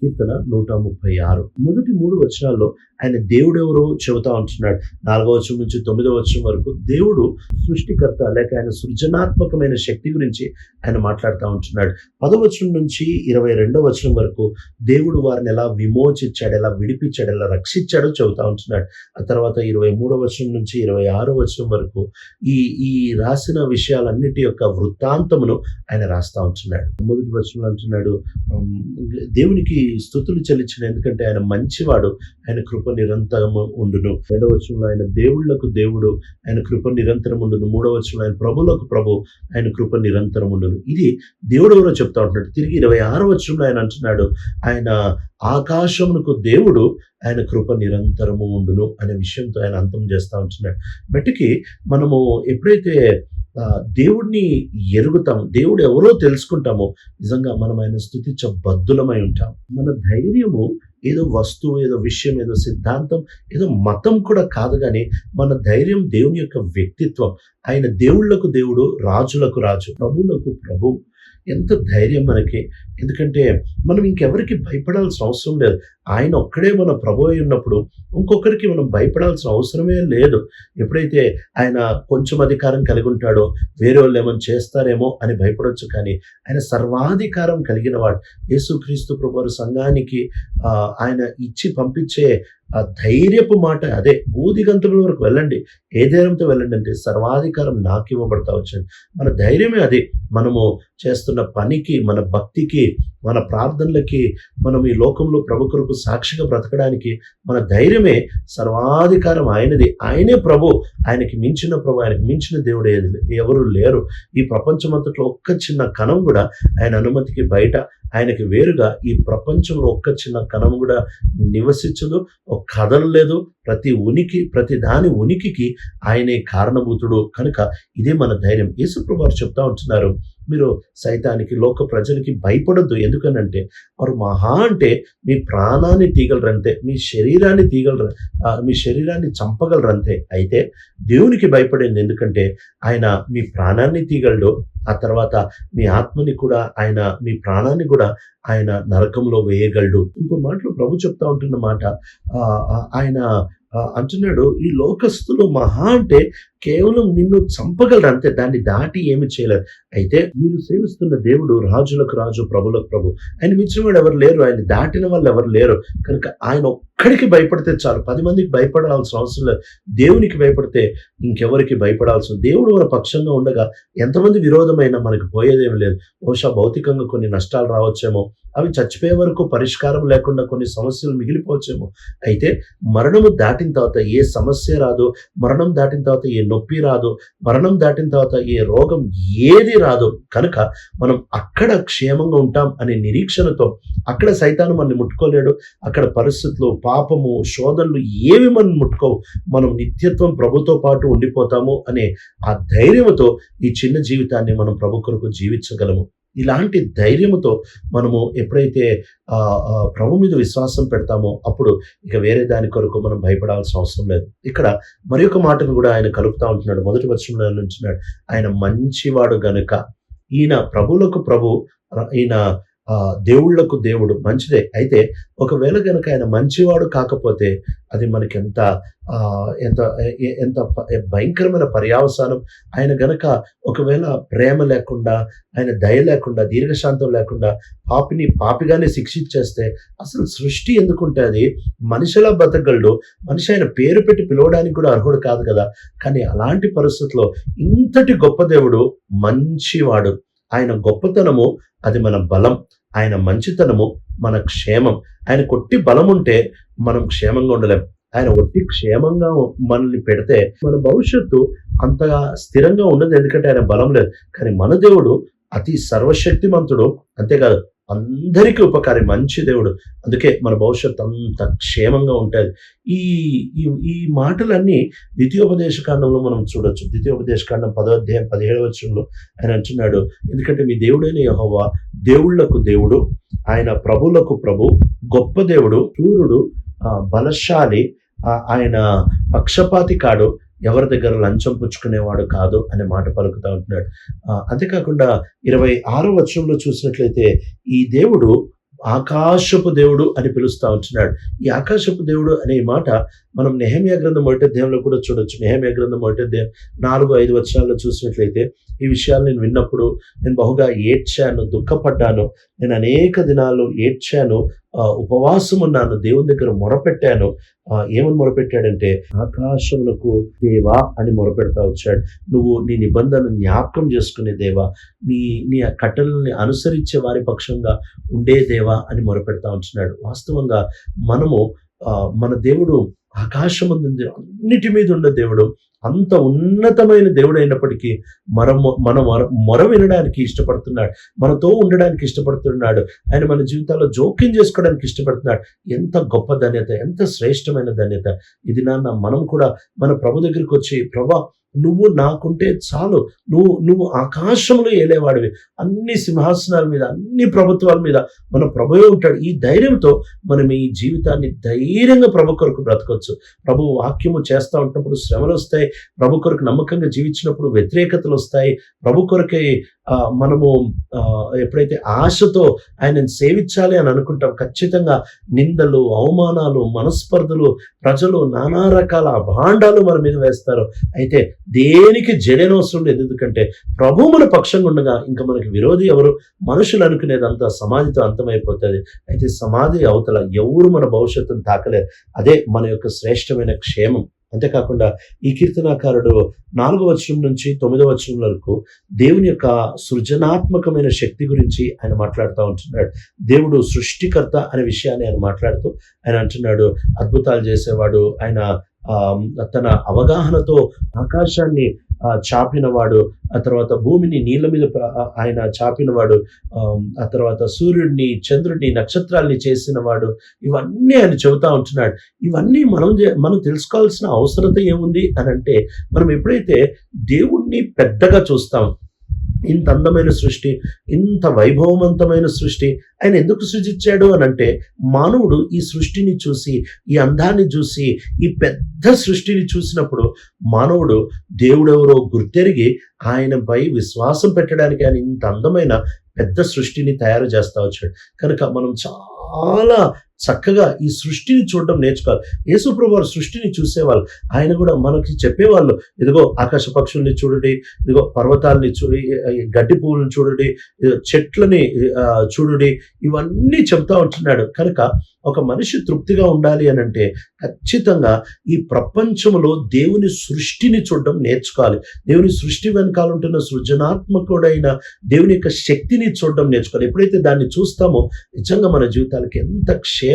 కీర్తన నూట ముప్పై ఆరు. మొదటి మూడు వచనాల్లో ఆయన దేవుడు ఎవరో చెబుతా ఉంటున్నాడు. నాలుగో వచనం నుంచి తొమ్మిదో వచనం వరకు దేవుడు సృష్టికర్త లేక ఆయన సృజనాత్మకమైన శక్తి గురించి ఆయన మాట్లాడుతూ ఉంటున్నాడు. పదవచనం నుంచి ఇరవై రెండో వచనం వరకు దేవుడు వారిని ఎలా విమోచించాడు ఎలా విడిపించాడు ఎలా రక్షించాడో చెబుతా ఉంటున్నాడు. ఆ తర్వాత ఇరవై మూడో వచనం నుంచి ఇరవై ఆరో వచనం వరకు ఈ ఈ రాసిన విషయాలన్నిటి యొక్క వృత్తాంతమును ఆయన రాస్తా ఉంటున్నాడు. మొదటి వచనంలో అంటున్నాడు దేవునికి స్థుతులు చెల్లించిన ఎందుకంటే ఆయన మంచివాడు ఆయన కృప నిరంతరము ఉండును. రెండవ వచనంలో ఆయన దేవుళ్ళకు దేవుడు ఆయన కృప నిరంతరం ఉండును. మూడవ వచనంలో ఆయన ప్రభులకు ప్రభు ఆయన కృప నిరంతరం ఉండును. ఇది దేవుడు ఎవరో చెప్తా ఉంటున్నాడు. తిరిగి ఇరవై ఆరో వచనంలో ఆయన అంటున్నాడు ఆయన ఆకాశమునకు దేవుడు ఆయన కృప నిరంతరము ఉండును అనే విషయంతో ఆయన అంతం చేస్తూ ఉంటున్నాడు. బట్టికి మనము ఎప్పుడైతే దేవుడిని ఎరుగుతాం దేవుడు ఎవరో తెలుసుకుంటామో నిజంగా మనం ఆయన స్థుతి బద్దులమై ఉంటాం మన ధైర్యము ఏదో వస్తువు ఏదో విషయం ఏదో సిద్ధాంతం ఏదో మతం కూడా కాదు కానీ మన ధైర్యం దేవుని యొక్క వ్యక్తిత్వం ఆయన దేవుళ్ళకు దేవుడు రాజులకు రాజు ప్రభువులకు ప్రభు. ఎంత ధైర్యం మనకి. ఎందుకంటే మనం ఇంకెవరికి భయపడాల్సిన అవసరం లేదు. ఆయన ఒక్కడే మన ప్రభు అయి ఉన్నప్పుడు ఇంకొకరికి మనం భయపడాల్సిన అవసరమే లేదు. ఎప్పుడైతే ఆయన కొంచెం అధికారం కలిగి ఉంటాడో వేరే వాళ్ళు ఏమైనా చేస్తారేమో అని భయపడవచ్చు కానీ ఆయన సర్వాధికారం కలిగిన వాడు. యేసుక్రీస్తు ప్రభు సంఘానికి ఆయన ఇచ్చి పంపించే ఆ ధైర్యపు మాట అదే బూదిగంతుల వరకు వెళ్ళండి. ఏ ధైర్యంతో వెళ్ళండి అంటే సర్వాధికారం నాకు ఇవ్వబడతా వచ్చింది మన ధైర్యమే అది మనము చేస్తున్న పనికి మన భక్తికి మన ప్రార్థనలకి మనం ఈ లోకంలో ప్రభు కొరకు సాక్షిగా బ్రతకడానికి మన ధైర్యమే సర్వాధికారం ఆయనది. ఆయనే ప్రభు. ఆయనకి మించిన ప్రభు ఆయనకి మించిన దేవుడు ఏది ఎవరు లేరు. ఈ ప్రపంచమంతట్లో ఒక్క చిన్న కణం కూడా ఆయన అనుమతికి బయట ఆయనకి వేరుగా ఈ ప్రపంచంలో ఒక్క చిన్న కణం కూడా నివసించదు. ఒక లేదు. ప్రతి ఉనికి ప్రతి దాని ఉనికికి ఆయనే కారణభూతుడు. కనుక ఇదే మన ధైర్యం. యేసుప్రభు వారు చెప్తా ఉంటున్నారు మీరు సైతానికి లోక ప్రజలకి భయపడొద్దు. ఎందుకనంటే వారు మహా అంటే మీ ప్రాణాన్ని తీగలరంతే మీ శరీరాన్ని తీగలరు మీ శరీరాన్ని చంపగలరంతే. అయితే దేవునికి భయపడింది ఎందుకంటే ఆయన మీ ప్రాణాన్ని తీగలడు ఆ తర్వాత మీ ఆత్మని కూడా ఆయన మీ ప్రాణాన్ని కూడా ఆయన నరకంలో వేయగలడు. ఇంకో మాటలో ప్రభు చెప్తా ఉంటున్న మాట ఆయన అంటున్నాడు ఈ లోకస్తులు మహా అంటే కేవలం నిన్ను చంపగలరు అంతే దాన్ని దాటి ఏమి చేయలేరు. అయితే మీరు సేవిస్తున్న దేవుడు రాజులకు రాజు ప్రభులకు ప్రభు. ఆయన మించిన వాడు ఎవరు లేరు ఆయన దాటిన వాళ్ళు ఎవరు లేరు. కనుక ఆయన ఒక్కడికి భయపడితే చాలు పది మందికి భయపడాల్సిన అవసరం లేదు. దేవునికి భయపడితే ఇంకెవరికి భయపడాల్సిన దేవుడు మన పక్షంగా ఉండగా ఎంతమంది విరోధమైనా మనకి పోయేదేమి లేదు. బహుశా భౌతికంగా కొన్ని నష్టాలు రావచ్చేమో అవి చచ్చిపోయే వరకు పరిష్కారం లేకుండా కొన్ని సమస్యలు మిగిలిపోవచ్చేమో. అయితే మరణము దాటిన తర్వాత ఏ సమస్య రాదు మరణం దాటిన తర్వాత ఏ నొప్పి రాదు. మరణం దాటిన తర్వాత ఏ రోగం ఏది రాదు. కనుక మనం అక్కడ క్షేమంగా ఉంటాం అనే నిరీక్షణతో అక్కడ సైతాను మనల్ని ముట్టుకోలేడు. అక్కడ పరిస్థితులు పాపము శోధనలు ఏవి మనం ముట్టుకోవు. మనం నిత్యత్వం ప్రభుతో పాటు ఉండిపోతాము అనే ఆ ధైర్యంతో ఈ చిన్న జీవితాన్ని మనం ప్రభు కొరకు జీవించగలము. ఇలాంటి ధైర్యముతో మనము ఎప్పుడైతే ప్రభు మీద విశ్వాసం పెడతామో అప్పుడు ఇక వేరే దాని కొరకు మనం భయపడాల్సిన అవసరం లేదు. ఇక్కడ మరి ఒక మాటను కూడా ఆయన కలుపుతా ఉంటున్నాడు. మొదటి వర్షంలో నుంచున్నాడు. ఆయన మంచివాడు గనుక. ఈయన ప్రభులకు ప్రభు ఈయన దేవుళ్ళకు దేవుడు మంచిదే. అయితే ఒకవేళ కనుక ఆయన మంచివాడు కాకపోతే అది మనకి ఎంత ఎంత ఎంత భయంకరమైన పర్యావసానం. ఆయన గనక ఒకవేళ ప్రేమ లేకుండా ఆయన దయ లేకుండా దీర్ఘశాంతం లేకుండా పాపిని పాపిగానే శిక్షించేస్తే అసలు సృష్టి ఎందుకుంటుంది మనిషిలా బతకగలడు. మనిషి ఆయన పేరు పెట్టి పిలవడానికి కూడా అర్హుడు కాదు కదా. కానీ అలాంటి పరిస్థితుల్లో ఇంతటి గొప్ప దేవుడు మంచివాడు. ఆయన గొప్పతనము అది మన బలం. ఆయన మంచితనము మన క్షేమం. ఆయన కొట్టి బలం ఉంటే మనం క్షేమంగా ఉండలేం. ఆయన ఒట్టి క్షేమంగా మనల్ని పెడితే మన భవిష్యత్తు అంతగా స్థిరంగా ఉండదు. ఎందుకంటే ఆయన బలం లేదు. కానీ మన దేవుడు అతి సర్వశక్తిమంతుడు. అంతేకాదు అందరికీ ఉపకారి. మంచి దేవుడు. అందుకే మన భవిష్యత్తు అంత క్షేమంగా ఉంటుంది ఈ ఈ ఈ మాటలన్నీ ద్వితీయోపదేశ కాండంలో మనం చూడొచ్చు. ద్వితీయోపదేశ కాండం పదో అధ్యాయం పదిహేడవ వచ్చంలో ఆయన అంటున్నాడు ఎందుకంటే మీ దేవుడైన యహోవా దేవుళ్ళకు దేవుడు ఆయన ప్రభులకు ప్రభు గొప్ప దేవుడు సూర్యుడు బలశాలి ఆయన పక్షపాతి కాడు ఎవరి దగ్గర లంచం పుచ్చుకునేవాడు కాదు అనే మాట పలుకుతూ ఉంటున్నాడు. అంతేకాకుండా ఇరవై ఆరో వచనంలో చూసినట్లయితే ఈ దేవుడు ఆకాశపు దేవుడు అని పిలుస్తూ ఉంటున్నాడు. ఈ ఆకాశపు దేవుడు అనే మాట మనం నెహమియా గ్రంథం మొదటి అధ్యాయంలో కూడా చూడొచ్చు. నెహమియా గ్రంథం మొదటి అధ్యాయం నాలుగు ఐదు వచనాల్లో చూసినట్లయితే ఈ విషయాలు నేను విన్నప్పుడు నేను బహుగా ఏడ్చాను దుఃఖపడ్డాను. నేను అనేక దినాలు ఏడ్చాను ఉపవాసం ఉన్నాను దేవుని దగ్గర మొరపెట్టాను. ఏమని మొరపెట్టాడంటే ఆకాశములకు దేవా అని మొరపెడతా వచ్చాడు. నువ్వు నీ నిబంధన జ్ఞాపకం చేసుకునే దేవా నీ నీ కట్టలని అనుసరించే వారి పక్షంగా ఉండే దేవా అని మొరపెడతా ఉంటున్నాడు. వాస్తవంగా మనము ఆ, మన దేవుడు ఆకాశం ఉంది అన్నిటి మీద ఉన్న దేవుడు అంత ఉన్నతమైన దేవుడు అయినప్పటికీ మన మన మొర మొర వినడానికి ఇష్టపడుతున్నాడు మనతో ఉండడానికి ఇష్టపడుతున్నాడు ఆయన మన జీవితాల్లో జోక్యం చేసుకోవడానికి ఇష్టపడుతున్నాడు. ఎంత గొప్ప ధన్యత ఎంత శ్రేష్టమైన ధన్యత. ఇది నాన్న మనం కూడా మన ప్రభు దగ్గరికి వచ్చి ప్రభా నువ్వు నాకుంటే చాలు. నువ్వు నువ్వు ఆకాశంలో ఏలేవాడివి. అన్ని సింహాసనాల మీద అన్ని ప్రభుత్వాల మీద మన ప్రభువే ఉంటాడు. ఈ ధైర్యంతో మనం ఈ జీవితాన్ని ధైర్యంగా ప్రభు కొరకు బ్రతకొచ్చు. ప్రభు వాక్యము చేస్తూ ఉన్నప్పుడు శ్రమలు వస్తాయి. ప్రభు కొరకు నమ్మకంగా జీవించినప్పుడు వ్యతిరేకతలు వస్తాయి. ప్రభు కొరకే మనము ఎప్పుడైతే ఆశతో ఆయనను సేవించాలి అని అనుకుంటాం ఖచ్చితంగా నిందలు అవమానాలు మనస్పర్ధలు ప్రజలు నానా రకాల భాండాలు మన మీద వేస్తారు. అయితే దేనికి జడనవసరం లేదు ఎందుకంటే ప్రభు మన పక్షంగా ఉండగా ఇంకా మనకి విరోధి ఎవరు? మనుషులు అనుకునేదంతా సమాధితో అంతమైపోతుంది. అయితే సమాధి అవతల ఎవరు మన భవిష్యత్తును తాకలేరు. అదే మన యొక్క శ్రేష్టమైన క్షేమం. అంతేకాకుండా ఈ కీర్తనాకారుడు నాలుగో వచనం నుంచి తొమ్మిదో వచనం వరకు దేవుని యొక్క సృజనాత్మకమైన శక్తి గురించి ఆయన మాట్లాడుతూ ఉంటున్నాడు. దేవుడు సృష్టికర్త అనే విషయాన్ని ఆయన మాట్లాడుతూ ఆయన అంటున్నాడు అద్భుతాలు చేసేవాడు ఆయన తన అవగాహనతో ఆకాశాన్ని చాపినవాడు ఆ తర్వాత భూమిని నీళ్ళ మీద ఆయన చాపినవాడు ఆ, తర్వాత సూర్యుడిని చంద్రుడిని నక్షత్రాల్ని చేసినవాడు ఇవన్నీ ఆయన చెబుతా ఉంటున్నాడు. ఇవన్నీ మనం మనం తెలుసుకోవాల్సిన అవసరత ఏముంది అని అంటే మనం ఎప్పుడైతే దేవుణ్ణి పెద్దగా చూస్తాం ఇంత అందమైన సృష్టి ఇంత వైభవవంతమైన సృష్టి ఆయన ఎందుకు సృజించాడు అని అంటే మానవుడు ఈ సృష్టిని చూసి ఈ అందాన్ని చూసి ఈ పెద్ద సృష్టిని చూసినప్పుడు మానవుడు దేవుడెవరో గుర్తెరిగి ఆయనపై విశ్వాసం పెట్టడానికి ఆయన ఇంత అందమైన పెద్ద సృష్టిని తయారు చేస్తా వచ్చాడు. కనుక మనం చాలా చక్కగా ఈ సృష్టిని చూడడం నేర్చుకోవాలి. యేసుప్రభు వారు సృష్టిని చూసేవాళ్ళు. ఆయన కూడా మనకి చెప్పేవాళ్ళు. ఇదిగో ఆకాశ పక్షుల్ని చూడండి ఇదిగో పర్వతాల్ని చూ గడ్డి పువ్వులను చూడండి ఇదిగో చెట్లని చూడండి ఇవన్నీ చెప్తా ఉంటున్నాడు. కనుక ఒక మనిషి తృప్తిగా ఉండాలి అని అంటే ఖచ్చితంగా ఈ ప్రపంచంలో దేవుని సృష్టిని చూడడం నేర్చుకోవాలి. దేవుని సృష్టి వెనకాల ఉంటున్న సృజనాత్మకుడైన దేవుని యొక్క శక్తిని చూడడం నేర్చుకోవాలి. ఎప్పుడైతే దాన్ని చూస్తామో నిజంగా మన జీవితాలకి ఎంత క్షేమ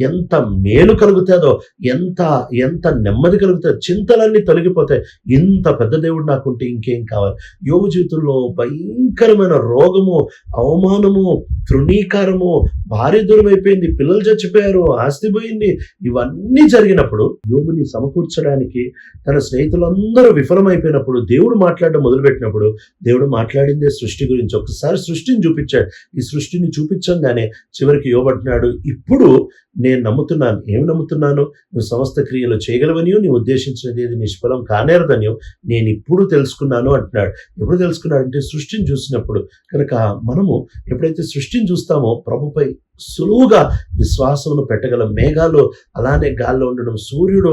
ఎంత మేలు కలుగుతుందో ఎంత ఎంత నెమ్మది కలుగుతుందో చింతలన్నీ తొలగిపోతాయి. ఇంత పెద్ద దేవుడు నాకుంటే ఇంకేం కావాలి? యోగ జీవితంలో భయంకరమైన రోగము అవమానము తృణీకారము భారీ దూరం అయిపోయింది పిల్లలు చచ్చిపోయారు ఆస్తి పోయింది ఇవన్నీ జరిగినప్పుడు యోగుని సమకూర్చడానికి తన స్నేహితులందరూ విఫలమైపోయినప్పుడు దేవుడు మాట్లాడడం మొదలుపెట్టినప్పుడు దేవుడు మాట్లాడిందే సృష్టి గురించి ఒకసారి సృష్టిని చూపించాడు. ఈ సృష్టిని చూపించంగానే చివరికి యోబట్టినాడు ఇప్పుడు నేను నమ్ముతున్నాను. ఏమి నమ్ముతున్నాను? నువ్వు సమస్త క్రియలు చేయగలవనియో నీ ఉద్దేశించినది ఏది నిష్ఫలం కానేరదనియో నేను ఇప్పుడు తెలుసుకున్నాను అంటున్నాడు. ఎప్పుడు తెలుసుకున్నాడు అంటే సృష్టిని చూసినప్పుడు. కనుక మనము ఎప్పుడైతే సృష్టిని చూస్తామో ప్రభుపై సులువుగా విశ్వాసమును పెట్టగల మేఘాలు అలానే గాల్లో ఉండడం. సూర్యుడు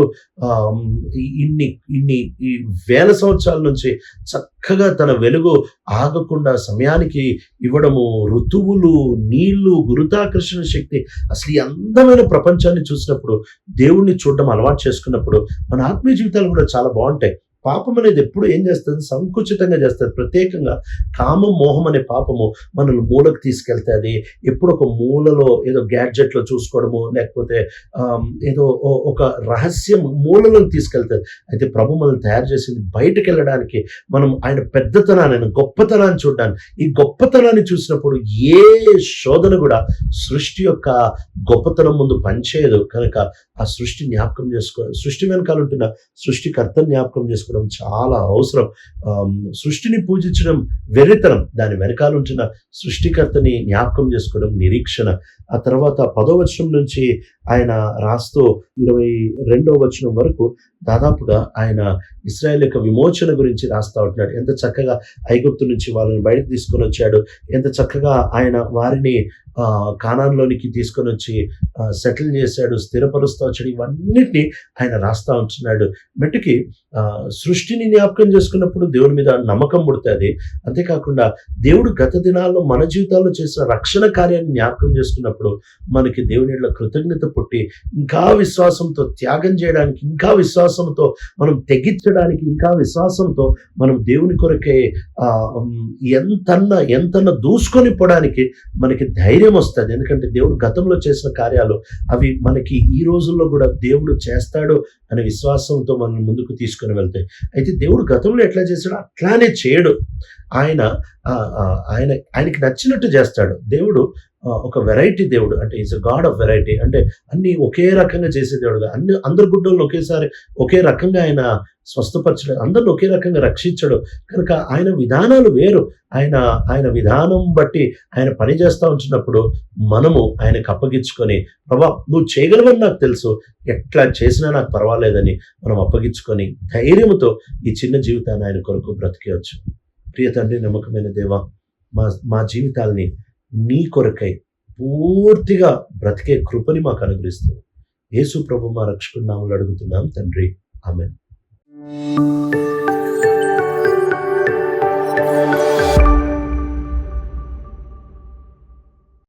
ఇన్ని ఇన్ని ఈ వేల సంవత్సరాల నుంచి చక్కగా తన వెలుగు ఆగకుండా సమయానికి ఇవ్వడము ఋతువులు నీళ్ళు గురుతాకర్షణ శక్తి అసలు ఈ అందమైన ప్రపంచాన్ని చూసినప్పుడు దేవుణ్ణి చూడడం అలవాటు చేసుకున్నప్పుడు మన ఆత్మీయ జీవితాలు కూడా చాలా బాగుంటాయి. పాపం అనేది ఎప్పుడు ఏం చేస్తుంది? సంకుచితంగా చేస్తుంది. ప్రత్యేకంగా కామం మోహం అనే పాపము మనల్ని మూలకు తీసుకెళ్తుంది. ఎప్పుడు ఒక మూలలో ఏదో గ్యాడ్జెట్లో చూసుకోవడము లేకపోతే ఏదో ఓ- ఒక రహస్యం మూలలను తీసుకెళ్తుంది. అయితే ప్రభు మనల్ని తయారు చేసింది బయటకు వెళ్ళడానికి మనం ఆయన పెద్దతనాన్ని ఆయన గొప్పతనాన్ని చూడడానికి. ఈ గొప్పతనాన్ని చూసినప్పుడు ఏ శోధన కూడా సృష్టి యొక్క గొప్పతనం ముందు పనిచేయదు. కనుక ఆ సృష్టి జ్ఞాపకం చేసుకో సృష్టి వెనకాల ఉంటున్న సృష్టికర్త జ్ఞాపకం చేసుకుని చేసుకోవడం చాలా అవసరం. సృష్టిని పూజించడం వెర్రితనం దాని వెనకాల ఉంచిన సృష్టికర్తని జ్ఞాపకం చేసుకోవడం నిరీక్షణ. ఆ తర్వాత పదో వచనం నుంచి ఆయన రాస్తూ ఇరవై రెండో వచనం వరకు దాదాపుగా ఆయన ఇస్రాయల్ యొక్క విమోచన గురించి రాస్తా ఉంటున్నాడు. ఎంత చక్కగా ఐగుప్తు నుంచి వాళ్ళని బయటకు తీసుకొని వచ్చాడు. ఎంత చక్కగా ఆయన వారిని కానాన్లోనికి తీసుకొని వచ్చి సెటిల్ చేశాడు స్థిరపరుస్తూ వచ్చాడు. ఇవన్నిటిని ఆయన రాస్తా ఉంటున్నాడు. మెట్టుకి ఆ, సృష్టిని జ్ఞాపకం చేసుకున్నప్పుడు దేవుని మీద నమ్మకం పుడుతుంది. అంతేకాకుండా దేవుడు గత దినాల్లో మన జీవితాల్లో చేసిన రక్షణ కార్యాన్ని జ్ఞాపకం చేసుకున్నప్పుడు మనకి దేవుని కృతజ్ఞత పుట్టి ఇంకా విశ్వాసంతో త్యాగం చేయడానికి ఇంకా విశ్వాసంతో మనం తెగించడానికి ఇంకా విశ్వాసంతో మనం దేవుని కొరకే ఆ, ఎంతన్న ఎంతన్న దూసుకొని పోవడానికి మనకి ధైర్యం వస్తుంది ఎందుకంటే దేవుడు గతంలో చేసిన కార్యాలు అవి మనకి ఈ రోజుల్లో కూడా దేవుడు చేస్తాడు అనే విశ్వాసంతో మనం ముందుకు తీసుకొని వెళ్తాయి. అయితే దేవుడు గతంలో ఎట్లా చేశాడో అట్లానే చేయడు. ఆయన ఆ, ఆ, ఆయన ఆయనకి నచ్చినట్టు చేస్తాడు. దేవుడు ఒక వెరైటీ దేవుడు. అంటే is a god of variety అంటే అన్ని ఒకే రకంగా చేసే దేవుడుగా. అన్ని అందరు గుడ్డలను ఒకేసారి ఒకే రకంగా ఆయన స్వస్థపరచడు. అందరిని ఒకే రకంగా రక్షించడు. కనుక ఆయన విధానాలు వేరు. ఆయన ఆయన విధానం బట్టి ఆయన పని చేస్తూ ఉంచినప్పుడు మనము ఆయనకు అప్పగించుకొని ప్రభా నువ్వు చేయగలవని నాకు తెలుసు. ఎట్లా చేసినా నాకు పర్వాలేదని మనం అప్పగించుకొని ధైర్యంతో ఈ చిన్న జీవితాన్ని ఆయన కొరకు బ్రతికేయచ్చు. ప్రియ తండ్రి నమ్మకమైన దేవ మా మా జీవితాల్ని నీ కొరకై పూర్తిగా బ్రతికే కృపని మాకు అనుగ్రహిస్తుంది యేసు ప్రభు మా రక్షకున్నాములు అడుగుతున్నాం తండ్రి. ఆమెన్.